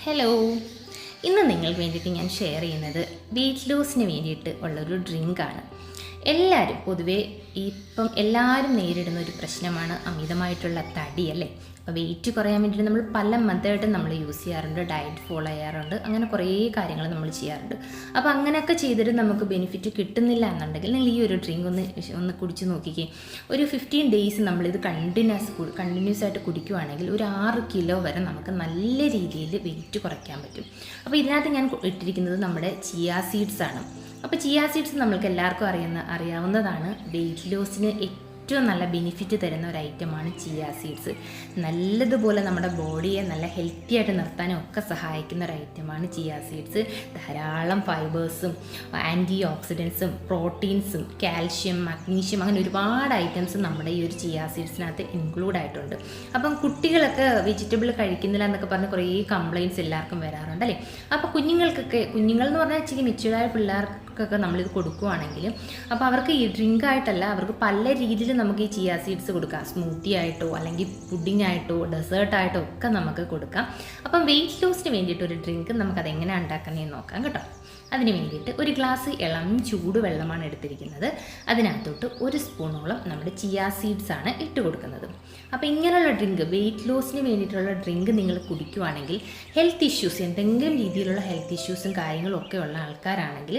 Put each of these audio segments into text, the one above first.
Hello ഇന്ന് നിങ്ങൾക്ക് വേണ്ടിയിട്ട് ഞാൻ ഷെയർ ചെയ്യുന്നത് വെയിറ്റ് ലോസിന് വേണ്ടിയിട്ട് ഉള്ളൊരു ഡ്രിങ്കാണ് എല്ലാവരും പൊതുവേ ഇപ്പം എല്ലാവരും നേരിടുന്ന ഒരു പ്രശ്നമാണ് അമിതമായിട്ടുള്ള തടി അല്ലേ? അപ്പോൾ വെയിറ്റ് കുറയാൻ വേണ്ടിയിട്ട് നമ്മൾ പല മെത്തേഡും നമ്മൾ യൂസ് ചെയ്യാറുണ്ട്. ഡയറ്റ് ഫോളോ ചെയ്യാറുണ്ട്. അങ്ങനെ കുറേ കാര്യങ്ങൾ നമ്മൾ ചെയ്യാറുണ്ട്. അപ്പോൾ അങ്ങനെയൊക്കെ ചെയ്തിട്ട് നമുക്ക് ബെനിഫിറ്റ് കിട്ടുന്നില്ല എന്നുണ്ടെങ്കിൽ നിങ്ങൾ ഈ ഒരു ഡ്രിങ്ക് ഒന്ന് ഒന്ന് കുടിച്ച് നോക്കിക്കേ. ഒരു ഫിഫ്റ്റീൻ ഡേയ്സ് നമ്മളിത് കണ്ടിന്യൂസ് കണ്ടിന്യൂസ് ആയിട്ട് കുടിക്കുവാണെങ്കിൽ ഒരു ആറ് കിലോ വരെ നമുക്ക് നല്ല രീതിയിൽ വെയിറ്റ് കുറയ്ക്കാൻ പറ്റും. അപ്പോൾ ഇതിനകത്ത് ഞാൻ ഇട്ടിരിക്കുന്നത് നമ്മുടെ ചിയാ സീഡ്സ് ആണ്. അപ്പോൾ ചിയാ സീഡ്സ് നമ്മൾക്ക് എല്ലാവർക്കും അറിയുന്ന അറിയാവുന്നതാണ്. വെയിറ്റ് ലോസിന് ഏറ്റവും നല്ല ബെനിഫിറ്റ് തരുന്ന ഒരു ഐറ്റമാണ് ചിയാ സീഡ്സ് നല്ലതുപോലെ നമ്മുടെ ബോഡിയെ നല്ല ഹെൽത്തി ആയിട്ട് നിർത്താനും ഒക്കെ സഹായിക്കുന്ന ഒരു ഐറ്റമാണ് ചിയാ സീഡ്സ് ധാരാളം ഫൈബേഴ്സും ആന്റി ഓക്സിഡൻസും പ്രോട്ടീൻസും കാൽഷ്യം മഗ്നീഷ്യം അങ്ങനെ ഒരുപാട് ഐറ്റംസ് നമ്മുടെ ഈ ഒരു ചിയാ സീഡ്സിനകത്ത് ഇൻക്ലൂഡ് ആയിട്ടുണ്ട്. അപ്പം കുട്ടികളൊക്കെ വെജിറ്റബിൾ കഴിക്കുന്നില്ല എന്നൊക്കെ പറഞ്ഞ് കുറേ കംപ്ലയിൻസ് എല്ലാവർക്കും വരാറുണ്ട് അല്ലേ? അപ്പോൾ കുഞ്ഞുങ്ങൾക്കൊക്കെ കുഞ്ഞുങ്ങൾ എന്ന് പറഞ്ഞാൽ ഇച്ചിരി മെച്യൂർഡായ പിള്ളേർക്കൊക്കെ നമ്മളിത് കൊടുക്കുവാണെങ്കിൽ അപ്പോൾ അവർക്ക് ഈ ഡ്രിങ്ക് ആയിട്ടല്ല അവർക്ക് പല രീതിയിൽ നമുക്ക് ഈ ചിയാ സീഡ്സ് കൊടുക്കാം. സ്മൂത്തി ആയിട്ടോ അല്ലെങ്കിൽ പുഡിംഗ് ആയിട്ടോ ഡെസേർട്ട് ആയിട്ടോ ഒക്കെ നമുക്ക് കൊടുക്കാം. അപ്പം വെയിറ്റ് ലോസിന് വേണ്ടിയിട്ട് ഒരു ഡ്രിങ്ക് നമുക്കത് എങ്ങനെയാണ് ഉണ്ടാക്കുന്നതെന്ന് നോക്കാം കേട്ടോ. അതിന് വേണ്ടിയിട്ട് ഒരു ഗ്ലാസ് ഇളം ചൂടുവെള്ളമാണ് എടുത്തിരിക്കുന്നത്. അതിനകത്തോട്ട് ഒരു സ്പൂണോളം നമ്മുടെ ചിയാ സീഡ്സ് ആണ് ഇട്ട് കൊടുക്കുന്നത്. അപ്പോൾ ഇങ്ങനെയുള്ള ഡ്രിങ്ക് വെയിറ്റ് ലോസിന് വേണ്ടിയിട്ടുള്ള ഡ്രിങ്ക് നിങ്ങൾ കുടിക്കുവാണെങ്കിൽ ഹെൽത്ത് ഇഷ്യൂസ് എന്തെങ്കിലും രീതിയിലുള്ള ഹെൽത്ത് ഇഷ്യൂസും കാര്യങ്ങളും ഒക്കെ ഉള്ള ആൾക്കാരാണെങ്കിൽ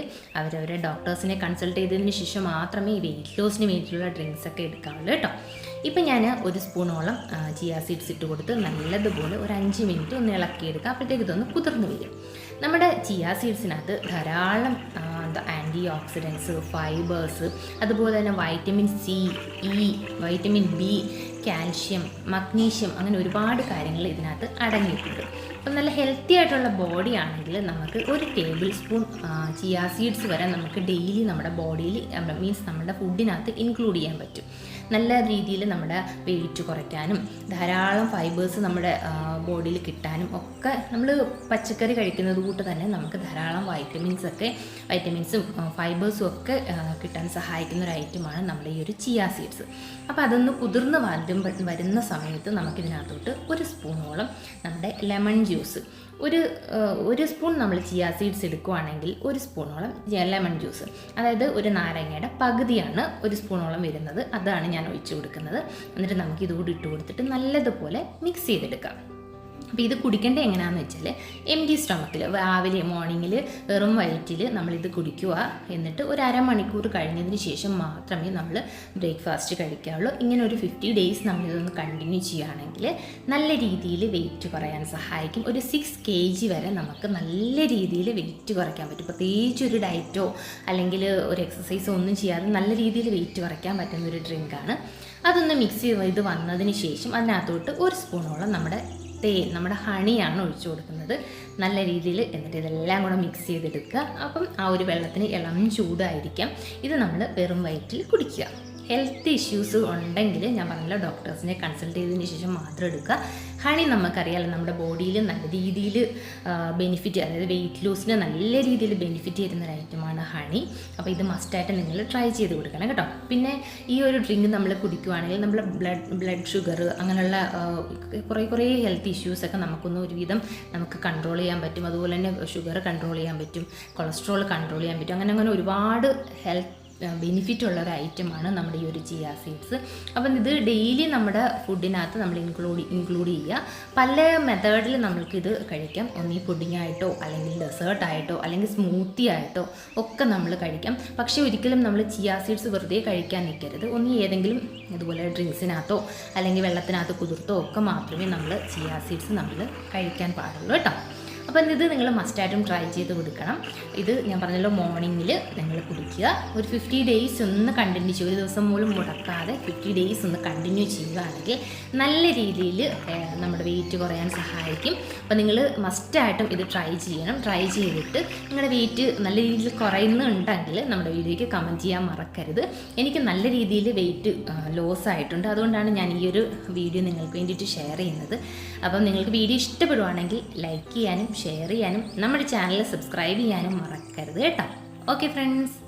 അവരവരെ ഡോക്ടേഴ്സിനെ കൺസൾട്ട് ചെയ്തതിന് ശേഷം മാത്രമേ ഈ വെയിറ്റ് ലോസിന് വേണ്ടിയിട്ടുള്ള ഡ്രിങ്ക്സ് ഒക്കെ എടുക്കാവുള്ളൂ കേട്ടോ. ഇപ്പം ഞാൻ ഒരു സ്പൂണോളം ചിയാ സീഡ്സ് ഇട്ട് കൊടുത്ത് നല്ലതുപോലെ ഒരു അഞ്ച് മിനിറ്റ് ഒന്ന് ഇളക്കിയെടുക്കുക. അപ്പോഴത്തേക്ക് ഇതൊന്ന് കുതിർന്നു വരും. നമ്മുടെ ചിയാ സീഡ്സിനകത്ത് ധാരാളം എന്താ ആന്റി ഓക്സിഡൻസ് ഫൈബേഴ്സ് അതുപോലെ തന്നെ vitamin C E vitamin B calcium magnesium അങ്ങനെ ഒരുപാട് കാര്യങ്ങൾ ഇതിനകത്ത് അടങ്ങിയിട്ടുണ്ട്. അപ്പം നല്ല ഹെൽത്തി ആയിട്ടുള്ള ബോഡി ആണെങ്കിൽ നമുക്ക് ഒരു ടേബിൾ സ്പൂൺ ചിയാ സീഡ്സ് വരെ നമുക്ക് ഡെയിലി നമ്മുടെ ബോഡിയിൽ മീൻസ് നമ്മുടെ ഫുഡിനകത്ത് ഇൻക്ലൂഡ് ചെയ്യാൻ പറ്റും. നല്ല രീതിയിൽ നമ്മുടെ വെയിറ്റ് കുറയ്ക്കാനും ധാരാളം ഫൈബേഴ്സ് നമ്മുടെ ബോഡിയിൽ കിട്ടാനും ഒക്കെ നമ്മൾ പച്ചക്കറി കഴിക്കുന്നത് കൂട്ട് തന്നെ നമുക്ക് ധാരാളം വൈറ്റമിൻസ് ഒക്കെ വൈറ്റമിൻസും ഫൈബേഴ്സും ഒക്കെ കിട്ടാൻ സഹായിക്കുന്ന ഒരു ഐറ്റമാണ് നമ്മുടെ ഈ ഒരു ചിയാ സീഡ്സ് അപ്പോൾ അതൊന്ന് കുതിർന്ന് വരുമ്പോൾ വരുന്ന സമയത്ത് നമുക്കിതിനകത്തോട്ട് ഒരു സ്പൂണോളം നമ്മുടെ ലെമൺ ജ്യൂസ്. ഒരു ഒരു സ്പൂൺ നമ്മൾ ചിയാ സീഡ്സ് എടുക്കുവാണെങ്കിൽ ഒരു സ്പൂണോളം ലെമൺ ജ്യൂസ്. അതായത് ഒരു നാരങ്ങയുടെ പകുതിയാണ് ഒരു സ്പൂണോളം വരുന്നത്. അതാണ് ഞാൻ ഒഴിച്ചു കൊടുക്കുന്നത്. എന്നിട്ട് നമുക്ക് ഇതുകൂടി ഇട്ട് കൊടുത്തിട്ട് നല്ലതുപോലെ മിക്സ് ചെയ്തെടുക്കാം. അപ്പോൾ ഇത് കുടിക്കേണ്ടത് എങ്ങനെയാണെന്ന് വെച്ചാൽ എം ടി സ്റ്റൊമക്കിൽ രാവിലെ മോർണിംഗിൽ വെറും വയറ്റിൽ നമ്മളിത് കുടിക്കുക. എന്നിട്ട് ഒരു അരമണിക്കൂർ കഴിഞ്ഞതിന് ശേഷം മാത്രമേ നമ്മൾ ബ്രേക്ക്ഫാസ്റ്റ് കഴിക്കാവുള്ളൂ. ഇങ്ങനെ ഒരു ഫിഫ്റ്റി ഡേയ്സ് നമ്മളിതൊന്ന് കണ്ടിന്യൂ ചെയ്യുകയാണെങ്കിൽ നല്ല രീതിയിൽ വെയിറ്റ് കുറയാൻ സഹായിക്കും. ഒരു സിക്സ് കെ ജി വരെ നമുക്ക് നല്ല രീതിയിൽ വെയിറ്റ് കുറയ്ക്കാൻ പറ്റും. പ്രത്യേകിച്ച് ഒരു ഡയറ്റോ അല്ലെങ്കിൽ ഒരു എക്സസൈസോ ഒന്നും ചെയ്യാതെ നല്ല രീതിയിൽ വെയിറ്റ് കുറയ്ക്കാൻ പറ്റുന്ന ഒരു ഡ്രിങ്കാണ് അതൊന്ന് മിക്സ് ചെയ്ത് വന്നതിന് ശേഷം അതിനകത്തോട്ട് ഒരു സ്പൂണോളം നമ്മുടെ തേൻ നമ്മുടെ ഹണിയാണ് ഒഴിച്ചു കൊടുക്കുന്നത്. നല്ല രീതിയിൽ എന്നിട്ട് ഇതെല്ലാം കൂടെ മിക്സ് ചെയ്തെടുക്കുക. അപ്പം ആ ഒരു വെള്ളത്തിന് ഇളം ചൂടായിരിക്കാം. ഇത് നമ്മൾ വെറും വയറ്റിൽ കുടിക്കുക. ഹെൽത്ത് ഇഷ്യൂസ് ഉണ്ടെങ്കിൽ ഞാൻ പറഞ്ഞല്ലോ ഡോക്ടേഴ്സിനെ കൺസൾട്ട് ചെയ്തതിന് ശേഷം മാത്രം എടുക്കുക. ഹണി നമുക്കറിയാലോ നമ്മുടെ ബോഡിയിൽ നല്ല രീതിയിൽ ബെനിഫിറ്റ് അതായത് വെയിറ്റ് ലോസിന് നല്ല രീതിയിൽ ബെനിഫിറ്റ് ചെയ്യുന്ന ഒരു ഐറ്റമാണ് ഹണി അപ്പോൾ ഇത് മസ്റ്റായിട്ട് നിങ്ങൾ ട്രൈ ചെയ്ത് കൊടുക്കണം കേട്ടോ. പിന്നെ ഈ ഒരു ഡ്രിങ്ക് നമ്മൾ കുടിക്കുവാണെങ്കിൽ നമ്മുടെ ബ്ലഡ് ബ്ലഡ് ഷുഗർ അങ്ങനെയുള്ള കുറേ കുറേ ഹെൽത്ത് ഇഷ്യൂസൊക്കെ നമുക്കൊന്ന് ഒരുവിധം നമുക്ക് കൺട്രോൾ ചെയ്യാൻ പറ്റും. അതുപോലെ തന്നെ ഷുഗർ കൺട്രോൾ ചെയ്യാൻ പറ്റും. കൊളസ്ട്രോൾ കൺട്രോൾ ചെയ്യാൻ പറ്റും. അങ്ങനെ അങ്ങനെ ഒരുപാട് ഹെൽത്ത് ബെനിഫിറ്റ് ഉള്ള ഒരു ഐറ്റമാണ് നമ്മുടെ ഈ ഒരു ചിയ സീഡ്സ് അപ്പം ഇത് ഡെയിലി നമ്മുടെ ഫുഡിനകത്ത് നമ്മൾ ഇൻക്ലൂഡ് ഇൻക്ലൂഡ് ചെയ്യുക. പല മെത്തേഡിൽ നമ്മൾക്കിത് കഴിക്കാം. ഒന്നീ പുഡിംഗ് ആയിട്ടോ അല്ലെങ്കിൽ ഡെസേർട്ട് ആയിട്ടോ അല്ലെങ്കിൽ സ്മൂത്തി ആയിട്ടോ ഒക്കെ നമ്മൾ കഴിക്കാം. പക്ഷേ ഒരിക്കലും നമ്മൾ ചിയ സീഡ്സ് വെറുതെ കഴിക്കാൻ നിൽക്കരുത്. ഒന്നീ ഏതെങ്കിലും ഇതുപോലെ ഡ്രിങ്ക്സിനകത്തോ അല്ലെങ്കിൽ വെള്ളത്തിനകത്ത് കുതിർത്തോ ഒക്കെ മാത്രമേ നമ്മൾ ചിയ സീഡ്സ് നമ്മൾ കഴിക്കാൻ പാടുള്ളൂ കേട്ടോ. അപ്പം ഇത് നിങ്ങൾ മസ്റ്റായിട്ടും ട്രൈ ചെയ്ത് കൊടുക്കണം. ഇത് ഞാൻ പറഞ്ഞല്ലോ മോർണിംഗിൽ നിങ്ങൾ കുടിക്കുക. ഒരു ഫിഫ്റ്റി ഡേയ്സ് ഒന്ന് കണ്ടിന്യൂ ചെയ്യുക ഒരു ദിവസം പോലും മുടക്കാതെ ഫിഫ്റ്റി ഡേയ്സ് ഒന്ന് കണ്ടിന്യൂ ചെയ്യുകയാണെങ്കിൽ നല്ല രീതിയിൽ നമ്മുടെ വെയിറ്റ് കുറയാൻ സഹായിക്കും. അപ്പോൾ നിങ്ങൾ മസ്റ്റായിട്ടും ഇത് ട്രൈ ചെയ്യണം. ട്രൈ ചെയ്തിട്ട് നിങ്ങളുടെ വെയിറ്റ് നല്ല രീതിയിൽ കുറയുന്നുണ്ടെങ്കിൽ നമ്മുടെ വീഡിയോയ്ക്ക് കമന്റ് ചെയ്യാൻ മറക്കരുത്. എനിക്ക് നല്ല രീതിയിൽ വെയിറ്റ് ലോസ് ആയിട്ടുണ്ട്. അതുകൊണ്ടാണ് ഞാൻ ഈ ഒരു വീഡിയോ നിങ്ങൾക്ക് വേണ്ടിയിട്ട് ഷെയർ ചെയ്യുന്നത്. അപ്പം നിങ്ങൾക്ക് വീഡിയോ ഇഷ്ടപ്പെടുവാണെങ്കിൽ ലൈക്ക് ചെയ്യാനും ഷെയർ ചെയ്യാനും നമ്മുടെ ചാനൽ സബ്സ്ക്രൈബ് ചെയ്യാനും മറക്കരുത് കേട്ടോ. Okay friends